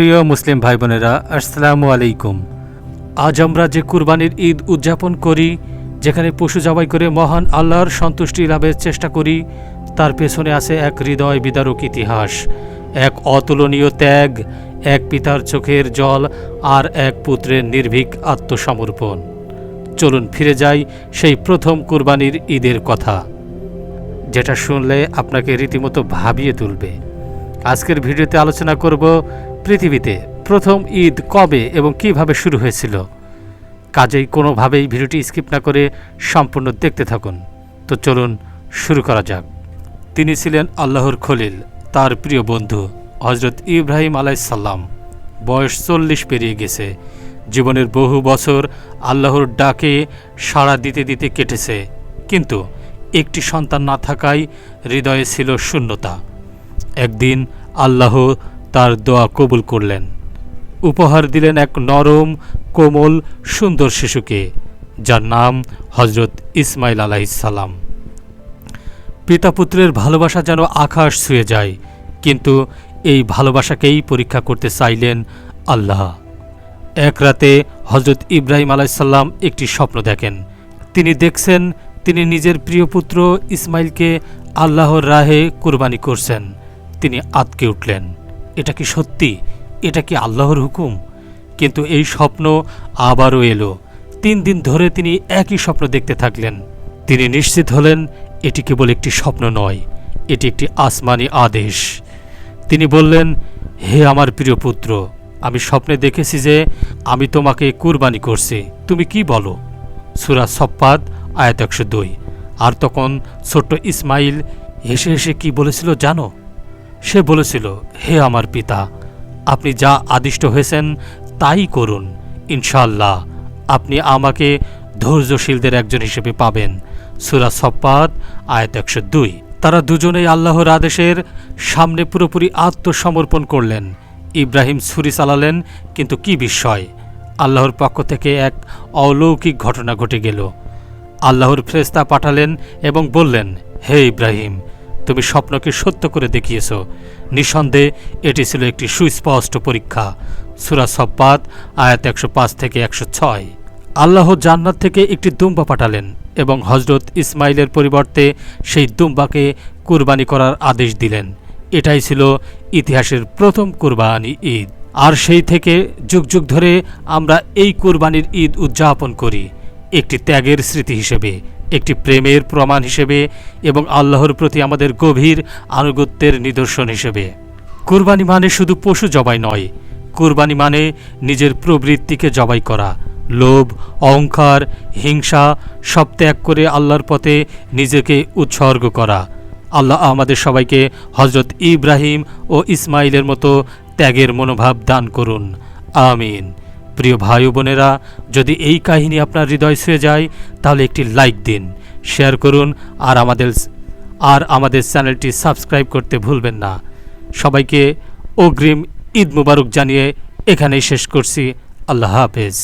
প্রিয় মুসলিম ভাই বোনেরা আসসালামু আলাইকুম। আজ আমরা যে কুরবানির ঈদ উদযাপন করি, যেখানে পশু জবাই করে মহান আল্লাহর সন্তুষ্টি লাভের চেষ্টা করি, তার পেছনে আছে এক হৃদয় বিদারক ইতিহাস, এক অতুলনীয় ত্যাগ, এক পিতার চোখের জল, আর এক পুত্রের নির্ভীক আত্মসমর্পণ। চলুন ফিরে যাই সেই প্রথম কুরবানির ঈদের কথা, যেটা শুনলে আপনাকে রীতিমতো ভাবিয়ে তুলবে। আজকের ভিডিওতে আলোচনা করব পৃথিবীতে প্রথম ঈদ কবে এবং কীভাবে শুরু হয়েছিল? কাজেই কোনোভাবেই ভিডিওটি স্কিপ না করে সম্পূর্ণ দেখতে থাকুন। তো চলুন শুরু করা যাক। তিনি ছিলেন আল্লাহর খলিল, তার প্রিয় বন্ধু হজরত ইব্রাহিম আলাইসাল্লাম বয়স চল্লিশ পেরিয়ে গেছে। জীবনের বহু বছর আল্লাহর ডাকে সাড়া দিতে দিতে কেটেছে। কিন্তু একটি সন্তান না থাকায় হৃদয়ে ছিল শূন্যতা। একদিন আল্লাহ তার দোয়া কবুল করলেন। উপহার দিলেন এক নরম, কোমল, সুন্দর শিশুকে, যার নাম হজরত ইসমাইল আলাইসাল্লাম পিতা পুত্রের ভালোবাসা যেন আকাশ ছুঁয়ে যায়, কিন্তু এই ভালোবাসাকেই পরীক্ষা করতে চাইলেন আল্লাহ। এক রাতে হজরত ইব্রাহিম আলাইসাল্লাম একটি স্বপ্ন দেখেন। তিনি দেখছেন তিনি নিজের প্রিয় পুত্র ইসমাইলকে আল্লাহর রাহে কোরবানি করছেন। তিনি আতকে উঠলেন। এটা কি সত্যি? এটা কি আল্লাহর হুকুম? কিন্তু এই স্বপ্ন আবারও এলো। তিন দিন ধরে তিনি একই স্বপ্ন দেখতে থাকলেন। তিনি নিশ্চিত হলেন, এটি কেবল একটি স্বপ্ন নয়, এটি একটি আসমানি আদেশ। তিনি বললেন, হে আমার প্রিয় পুত্র, আমি স্বপ্নে দেখেছি যে আমি তোমাকে কুরবানি করছি। তুমি কি বলো? সুরা সপ্পাদ আয়াত একশো দুই। আর তখন ছোট্ট ইসমাইল হেসে হেসে কি বলেছিল জানো? সে বলেছিল, হে আমার পিতা, আপনি যা আদিষ্ট হয়েছেন তাই করুন। ইনশাল্লাহ আপনি আমাকে ধৈর্যশীলদের একজন হিসেবে পাবেন। সুরা সপ্পাদ আয়াত একশো দুই। তারা দুজনেই আল্লাহর আদেশের সামনে পুরোপুরি আত্মসমর্পণ করলেন। ইব্রাহিম ছুরি চালালেন, কিন্তু কি বিস্ময়। আল্লাহর পক্ষ থেকে এক অলৌকিক ঘটনা ঘটে গেল। আল্লাহর ফ্রেস্তা পাঠালেন এবং বললেন, হে ইব্রাহিম তুমি স্বপ্নকে সত্য করে দেখিয়েছ। নিঃসন্দেহে এটি ছিল একটি সুস্পষ্ট পরীক্ষা। সুরা সব্বাদ আয়াত একশো পাঁচ থেকে একশো ছয়। আল্লাহ জান্নাত থেকে একটি দুম্বা পাঠালেন এবং হজরত ইসমাইলের পরিবর্তে সেই দুম্বাকে কুরবানি করার আদেশ দিলেন। এটাই ছিল ইতিহাসের প্রথম কুরবানি ঈদ। আর সেই থেকে যুগ যুগ ধরে আমরা এই কুরবানির ঈদ উদযাপন করি। একটি ত্যাগের স্মৃতি হিসেবে। একটি প্রেমের প্রমাণ হিসেবে এবং আল্লাহর প্রতি আমাদের গভীর আনুগত্যের নিদর্শন হিসেবে। কুরবানি মানে শুধু পশু জবাই নয়, কুরবানি মানে নিজের প্রবৃত্তিকে জবাই করা, লোভ, অহংকার, হিংসা সব ত্যাগ করে আল্লাহর পথে নিজেকে উৎসর্গ করা। আল্লাহ আমাদের সবাইকে হজরত ইব্রাহিম ও ইসমাইলের মতো ত্যাগের মনোভাব দান করুন। আমিন। প্রিয় ভাই বোনেরা, যদি এই কাহিনী আপনার হৃদয় ছুঁয়ে যায়, তাহলে একটি লাইক দিন, শেয়ার করুন, আর আমাদের আর আমাদের চ্যানেলটি সাবস্ক্রাইব করতে ভুলবেন না। সবাইকে অগ্রিম ঈদ মুবারক জানিয়ে এখানেই শেষ করছি। আল্লাহ হাফেজ।